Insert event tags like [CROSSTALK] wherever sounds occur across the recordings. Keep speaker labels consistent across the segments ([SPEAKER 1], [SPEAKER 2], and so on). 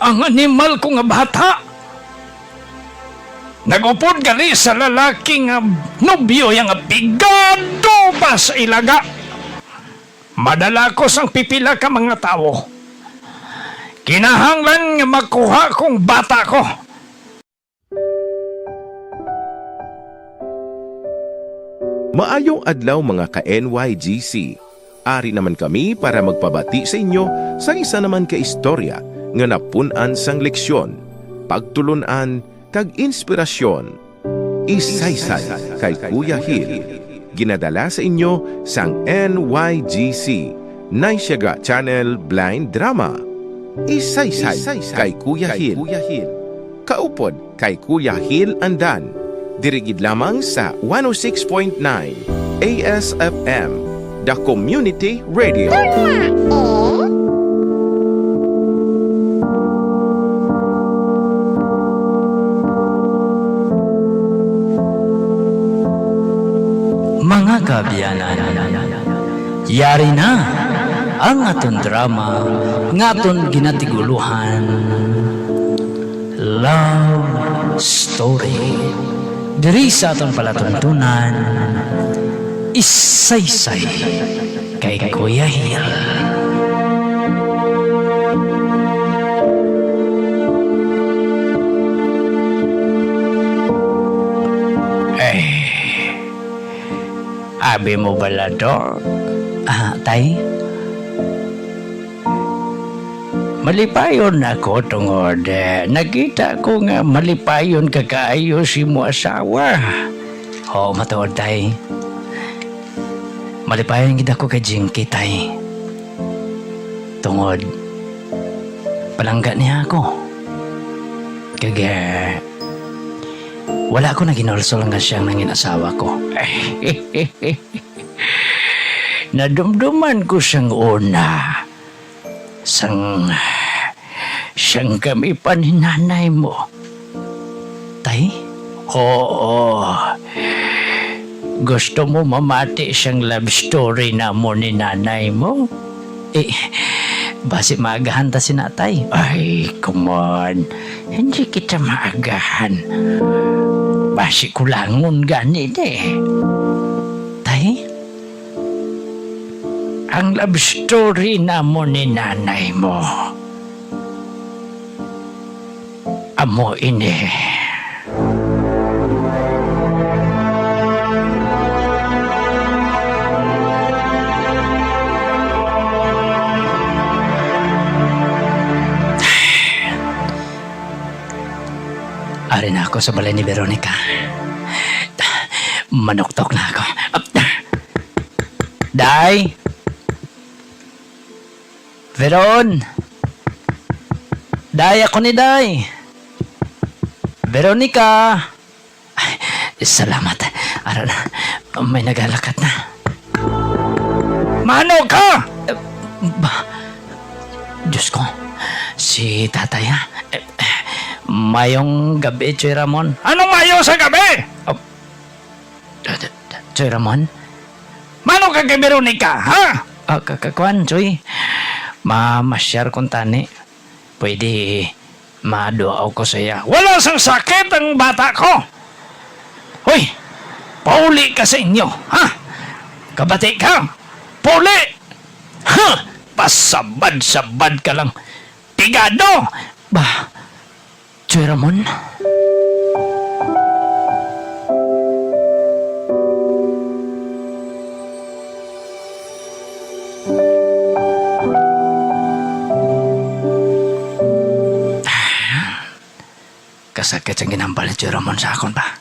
[SPEAKER 1] ang animal ko nga bata. Nagupod gali sa lalaki nga nobyo yang nga pigado pa sa ilaga. Madala ko sang pipila ka mga tao. Kinahanglan nga makuha kong bata ko.
[SPEAKER 2] Maayong adlaw mga ka-NYGC. Ari naman kami para magpabati sa inyo sa isa naman ka istorya nga napunan sang leksyon, pagtulunan, kag inspirasyon. Isaysay kay Kuya Hill. Ginadala sa inyo sang NYGC, Naisyaga Channel Blind Drama. Isaysay kay Kuya Hill. Kaupod kay Kuya Hill Andan. Dirigid lamang sa 106.9 ASFM, The Community Radio.
[SPEAKER 1] Mga kabyanan, yari na ang aton drama nga aton ginatiguluhan. Love Story. Diri sa aton palatuntunan, isaysay kay Kuya Hill. Abi mo bala do? Ah, tay? Malipayon ako tungod. Nakita ko nga malipayon ka kaayo si mo asawa. Oo, matuod tay. Malipayon gid ako kay Jinky tay. Tungod. Palangga niya ako. Kaya wala ko na ginulsol nga siyang nangin asawa ko. [LAUGHS] Nadumduman ko siyang una. Sang... Siyang kami pa ni nanay mo. Tay? Oo. Gusto mo mamati siyang love story na mo ni nanay mo? Eh, basi maagahan ta si natay. Ay, come on. Hindi kita maagahan. Basi kulangon ganit eh. Tay? Ang love story na mo ni nanay mo. Amo ini. Ari na ako sa balay ni Veronica. Manuktok na ako. Day! Veron! Day ako ni Day! Veronica! Ay, salamat. Ara na, may nagalakat na. Mano ka! Ba? Diyos ko, si tatay ha? Mayong gabi, Choy Ramon. Anong mayo sa gabi? Oh, Choy Ramon? Mano ka kay Veronica, ha? Ah, kakakuan, Choy. Mamasyar kong tani. Pwede maduaw ko sa iya. Wala sang sakit ang bata ko. Hoy, pauli ka sa inyo, ha? Kabati ka, pauli! Ha? Pasabad-sabad ka lang. Pigado! Ba, Choy Ramon? Kasakit ang ginambal ni Choy Ramon sa akon ba?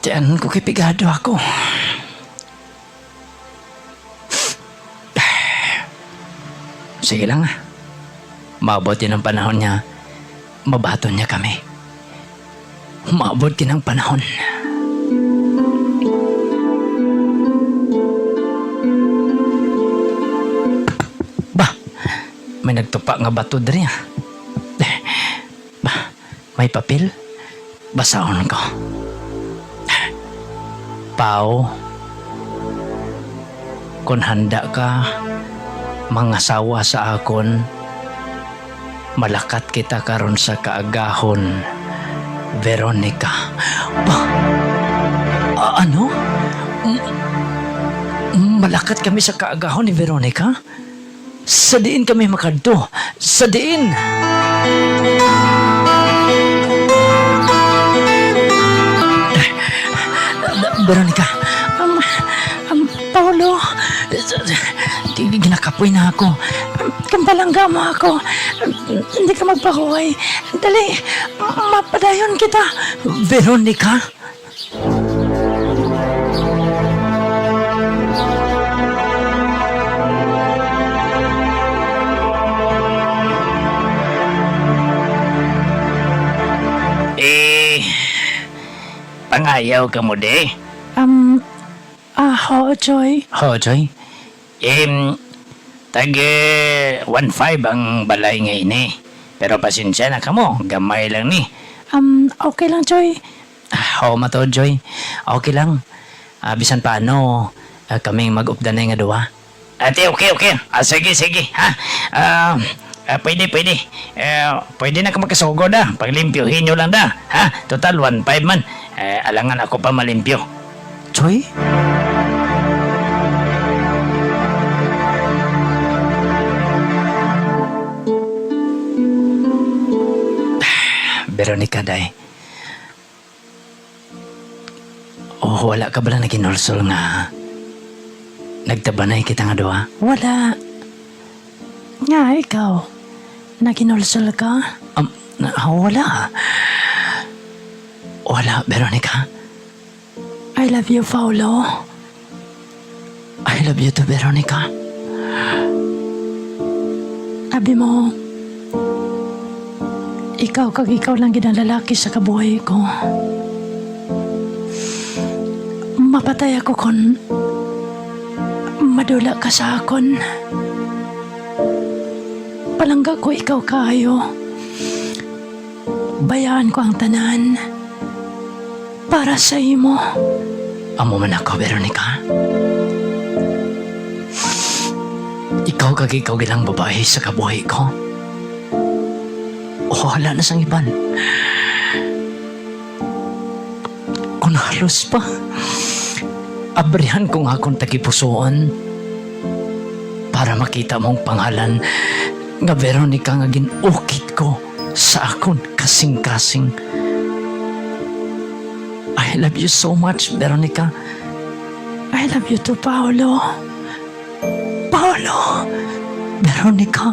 [SPEAKER 1] Diyan ko kipigado ako. Sige lang ah. Maabot din ang panahon niya. Mabaton niya kami. Maabot din ang panahon. Ba, may nagtupa nga bato diri ah. Ba, may papel? Basahon ko. Pao, kung handa ka, mga sawa sa akon, malakat kita karon sa kaagahon, Veronica. Ba? A- ano? M- malakat kami sa kaagahon ni Veronica? Sa diin kami makadto. Sa diin. Veronica, um, um, Paolo, ginakapoy na ako. Kampalangga mo ako. Hindi ka magpahuway. Dali, mapadayon kita. Veronica? Eh, pangayaw ka mo de?
[SPEAKER 3] Um, ah, ho, Joy.
[SPEAKER 1] Ho, Joy. Em, tag 1.5 ang balay ngayon eh. Pero pasensya na ka mo, gamay lang ni.
[SPEAKER 3] Um, okay lang, Joy.
[SPEAKER 1] Ah, Oo, mato, Joy. Okay lang. Ah, bisan paano, ah, kaming mag-updan na nga duwa. Ate, okay, okay. Ah, sige, sige. Ha? Ah, ah, pwede, pwede. Eh, pwede na ka magkasugod ah. Paglimpyohin nyo lang da. Ha? Total, 1.5 man. Eh, alangan ako pa malimpyo. Joy? Veronica, day. Oh, wala ka ba lang naginulsol nga nagtabanay kita nga duwa?
[SPEAKER 3] Wala. Nga, ikaw. Naginulsol ka?
[SPEAKER 1] Um, na, wala. Wala, Veronica.
[SPEAKER 3] I love you, Paolo.
[SPEAKER 1] I love you too, Veronica.
[SPEAKER 3] Sabi mo, ikaw kag ikaw lang ginalalaki sa kabuhay ko. Mapatay ako kon madula ka sa akon. Palangga ko ikaw kayo. Bayaan ko ang tanan para sa imo.
[SPEAKER 1] Amo man ako, Veronica. Ikaw kag ikaw gilang babae sa kabuhay ko. Wala na sang iban. Kung halos pa, abrihan ko nga akong tagipusoon para makita mong pangalan nga Veronica nga ginukit ko sa akon kasing-kasing. I love you so much, Veronica.
[SPEAKER 3] I love you too, Paolo.
[SPEAKER 1] Paolo! Veronica!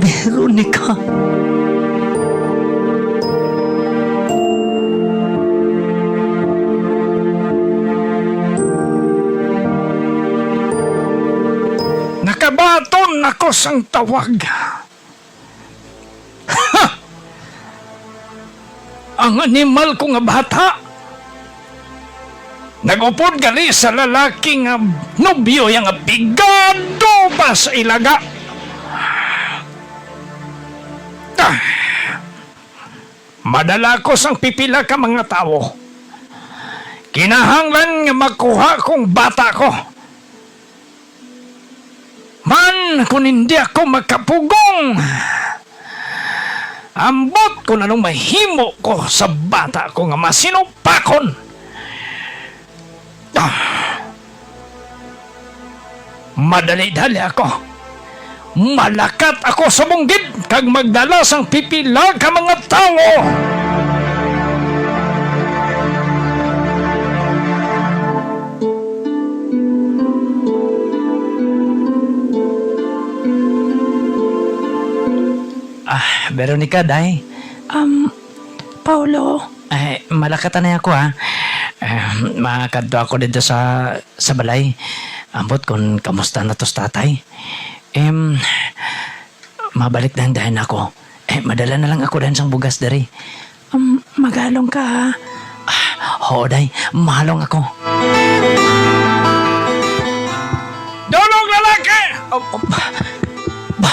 [SPEAKER 1] Veronica! Nakabaton ako sang tawag. Ha! Ang animal ko nga bata Nagupod gali sa lalaki nga nobyo nga bigado pa sa ilaga. Madala ko sang pipila ka mga tao. Kinahanglan nga makuha kong bata ko. Man, kung hindi ako magkapugong, ambot ko na nung mahimo ko sa bata ko nga masinupakon. Madali-dali ako. Malakat ako sa bunggid kag magdala sang pipila ka mga tao. Ah, Veronica, day.
[SPEAKER 3] Um, Paolo,
[SPEAKER 1] Ay, malakatan na ako ha. Eh, makadto ako dito sa sa balay. Ambot kung kamusta na to sa tatay. Em, mabalik na dahin ako. Eh, madala na lang ako dahil sang bugas dari.
[SPEAKER 3] um, magalong ka ha.
[SPEAKER 1] Oo, day. Mahalong ako. Dolong lalaki! Oh, oh, ba, ba,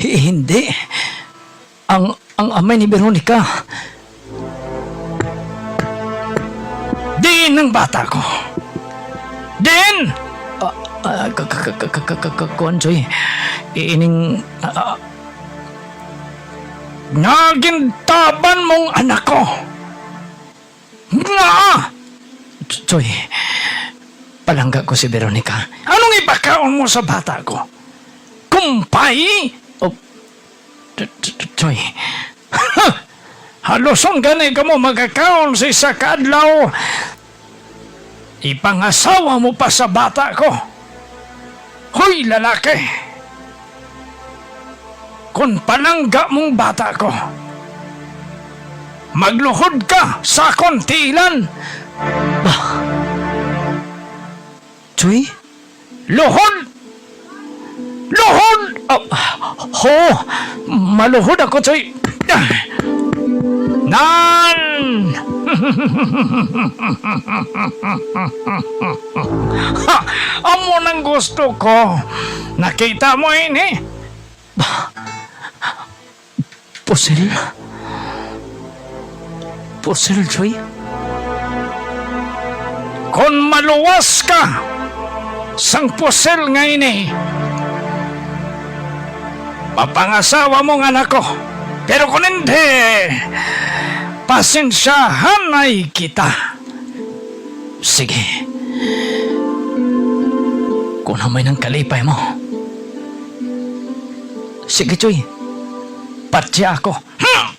[SPEAKER 1] hi- hindi. Ang, ang amay ni Veronica. Din ang bata ko. Choy. Iining... ah, ah. Nagintaban mong anak ko! Nga! Ch- Choy, palangga ko si Veronica. Anong ipakaon mo sa bata ko? Kumpay? O, [LAUGHS] haluson gani ka mo magkakaon sa isa kaadlaw. Ipangasawa mo pa sa bata ko. Hoy, lalaki! Kung palangga mong bata ko, magluhod ka sa kontilan. Bah! Chuy? Luhod! Luhod! Oh, ho! Maluhod ako, Chuy! Nan! Ha! Amo nang gusto ko. Nakita mo ini? Pusil? Pusil, Joy? Kung maluwas ka, sang pusil nga ini, mapangasawa mo nga anak ko. Pero kung hindi, pasensyahan ay kita. Sige. Kung may ng kalipay mo. Sige, Choy. Patya ako. Hmm!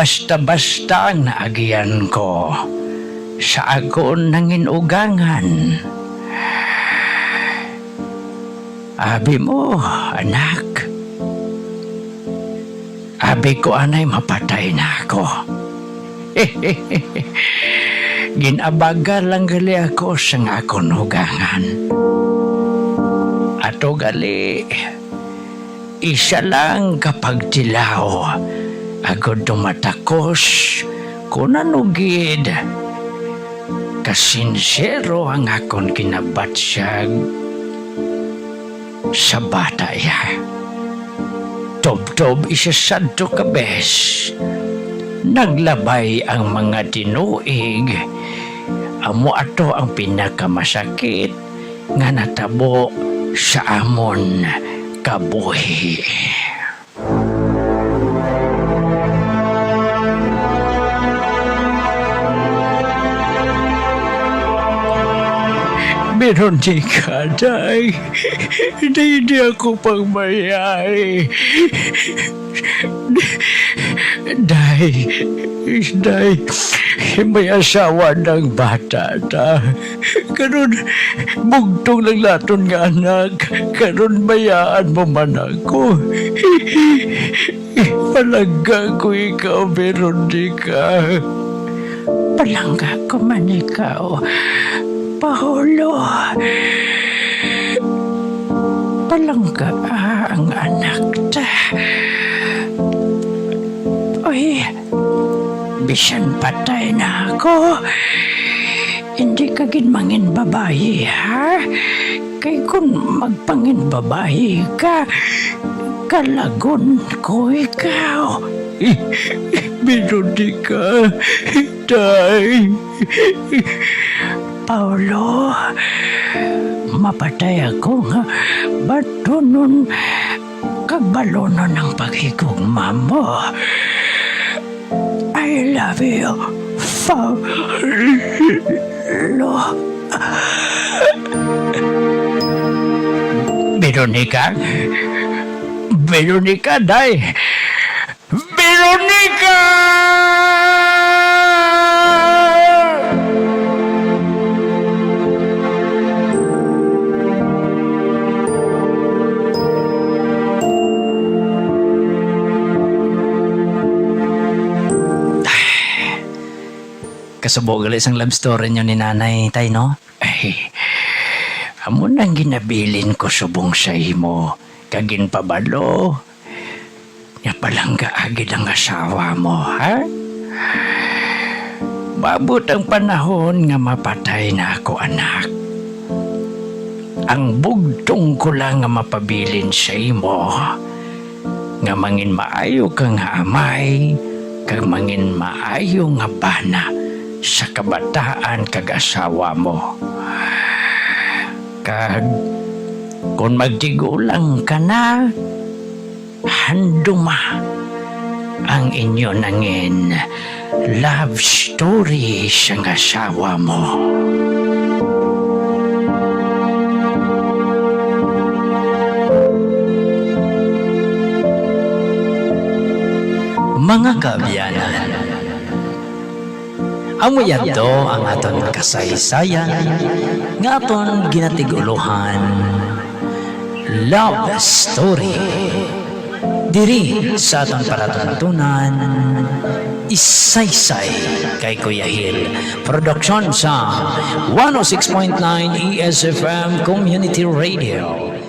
[SPEAKER 1] Basta-basta ang naagian ko sa agon ng inugangan. Abi mo, anak. Abi ko anay mapatay na ako. [LAUGHS] Ginabaga lang gali ako sa akong ugangan. Ato gali, isa lang kapag tilaw. Agod dumatakos kung anugid. Kasinsero ang akong kinabatsyag sa bata ya. Tob-tob isa sadto ka bes. Naglabay ang mga tinuig. Amo ato ang pinakamasakit nga natabo sa amon kabuhi. Meron din ka, Day. Hindi, ako pagmayari. Day, Day, may asawa ng bata ta. Karon, bugtong lang laton nga anak. Karon bayaan mo man ako. Palangga ko ikaw, Veronica. Palangga ko man ikaw. Pahulo. Palangga ang anak ta. Uy, bisan patay na ako. Hindi ka ginmangin babae, ha? Kay kung magpangin babae ka, kalagon ko ikaw. Binudi ka, tay. Paulo, mapatay ako nga bato nun kagbalono ng paghigugma mo. I love you, Paulo. Veronica? Veronica, day! Veronica! Kasubog gali isang love story nyo ni nanay, tay, no? Ay, amo nang ginabilin ko subong sa imo. Kagin pabalo. nga palangga agid ang asawa mo, ha? Mabot ang panahon nga mapatay na ako, anak. Ang bugtong ko lang nga mapabilin sa imo, nga mangin maayo ka nga amay, kag mangin maayo nga bana sa kabataan kag asawa mo. Kag kung magtigulang ka na, handuma ang inyo nangin love story sa asawa mo. Mga kabyanan, Amo yato ang aton kasaysayan. Nga aton ginatiguluhan. Love Story. Diri sa aton palatuntunan Isaysay kay Kuya Hill. Production sa 106.9 ESFM Community Radio